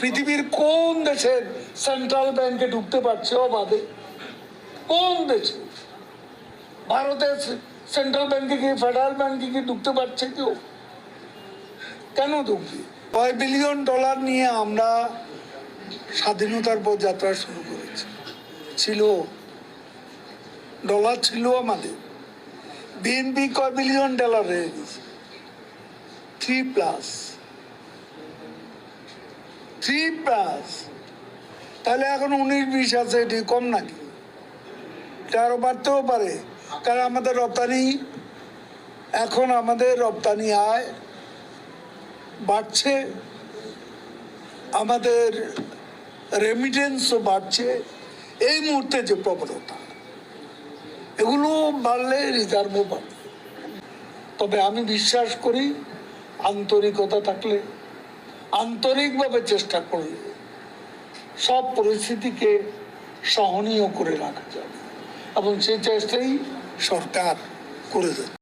পৃথিবীর কোন দেশের সেন্ট্রাল ব্যাংকে ঢুকতে পারছে অবাধে? কোন দেশে? ভারতের সেন্ট্রাল ব্যাংকে কি ফেডারেল ব্যাংকে কি ঢুকতে পারছে কেউ? কেন ঢুকবে? কয় বিলিয়ন ডলার নিয়ে আমরা স্বাধীনতার পর যাত্রা শুরু করেছি। ছিল। ডলার ছিল আমাদের। বিএনপি কয় বিলিয়ন ডলার হয়ে গেছে? থ্রি প্লাস থ্রি প্লাস তাহলে এখন উনিশ, বিশ আছে, এটি কম নাকি? এটা আরও বাড়তেও পারে। কারণ আমাদের রপ্তানি, এখন আমাদের রপ্তানি আয় বাড়ছে, আমাদের রেমিটেন্সও বাড়ছে। এই মুহূর্তে যে প্রবণতা, এগুলো বাড়লে রিজার্ভও বাড়বে। তবে আমি বিশ্বাস করি, আন্তরিকতা থাকলে আন্তরিকভাবে চেষ্টা করলে সব পরিস্থিতিকে সহনীয় করে রাখা যাবে। এবং সেই চেষ্টাই সরকার করে যাচ্ছে